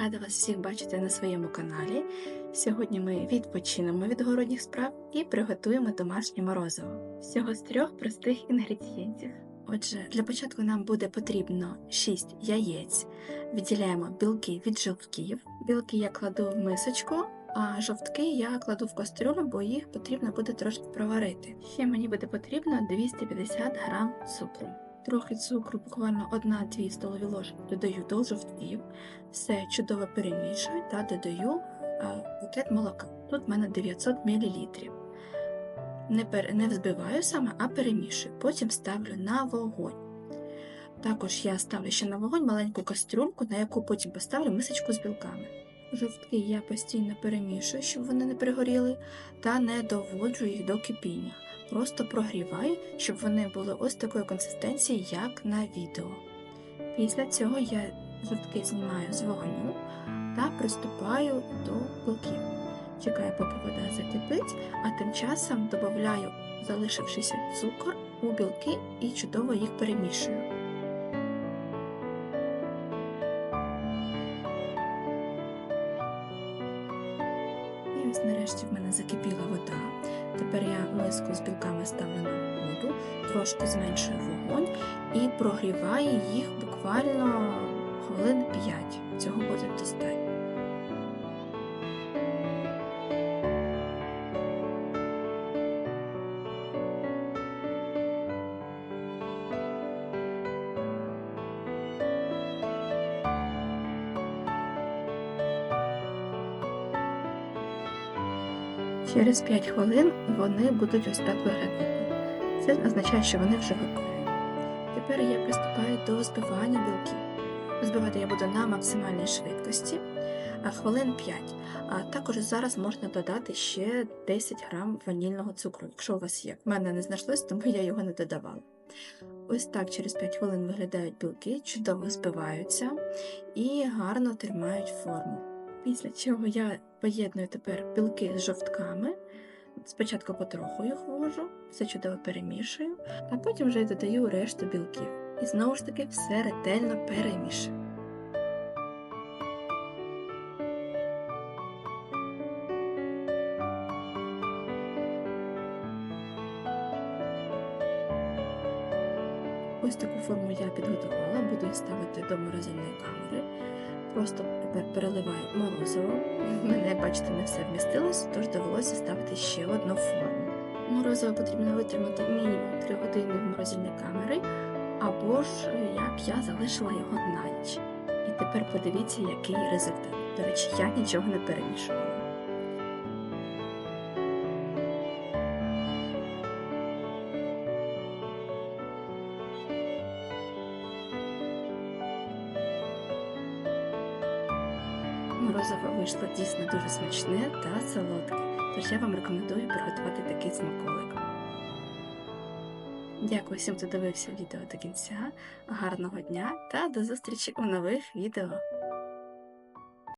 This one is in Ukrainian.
Рада вас всіх бачити на своєму каналі. Сьогодні ми відпочинемо від городніх справ і приготуємо домашнє морозиво. Всього з трьох простих інгредієнтів. Отже, для початку нам буде потрібно 6 яєць. Відділяємо білки від жовтків. Білки я кладу в мисочку, а жовтки я кладу в кастрюлю, бо їх потрібно буде трошки проварити. Ще мені буде потрібно 250 г цукру. Трохи цукру, буквально 1-2 столові ложки додаю до жовтків, все чудово перемішую та додаю е, букет молока. Тут в мене 900 мл. Не, пер... не взбиваю саме, а перемішую. Потім ставлю на вогонь. Також я ставлю ще на вогонь маленьку кастрюльку, на яку потім поставлю мисочку з білками. Жовтки я постійно перемішую, щоб вони не пригоріли, та не доводжу їх до кипіння. Просто прогріваю, щоб вони були ось такої консистенції, як на відео. Після цього я жовтки знімаю з вогню та приступаю до білків. Чекаю, поки вода закипить, а тим часом додаю залишившийся цукор у білки і чудово їх перемішую. І ось нарешті в мене закипіла вода. Тепер я миску з білками ставлю на воду, трошки зменшую вогонь і прогріваю їх буквально хвилин 5. Цього буде достатньо. Через 5 хвилин вони будуть ось так виглядати. Це означає, що вони вже готові. Тепер я приступаю до збивання білків. Збивати я буду на максимальній швидкості, хвилин 5. А також зараз можна додати ще 10 грам ванільного цукру, якщо у вас є. У мене не знайшлось, тому я його не додавала. Ось так через 5 хвилин виглядають білки, чудово збиваються і гарно тримають форму. Після чого я поєдную тепер білки з жовтками. Спочатку потроху їх ввожу, все чудово перемішую, а потім вже додаю решту білків. І знову ж таки все ретельно перемішую. Ось таку форму я підготувала, буду ставити до морозильної камери. Просто переливаю морозиво. В мене, бачите, не все вмістилось, тож довелося ставити ще одну форму. Морозиво потрібно витримати мінімум 3 години в морозильній камері, або ж як я залишила його на ніч. І тепер подивіться, який результат. До речі, я нічого не перемішувала. Морозиво вийшло дійсно дуже смачне та солодке, тож я вам рекомендую приготувати такий смаколик. Дякую всім, хто дивився відео до кінця. Гарного дня та до зустрічі у нових відео!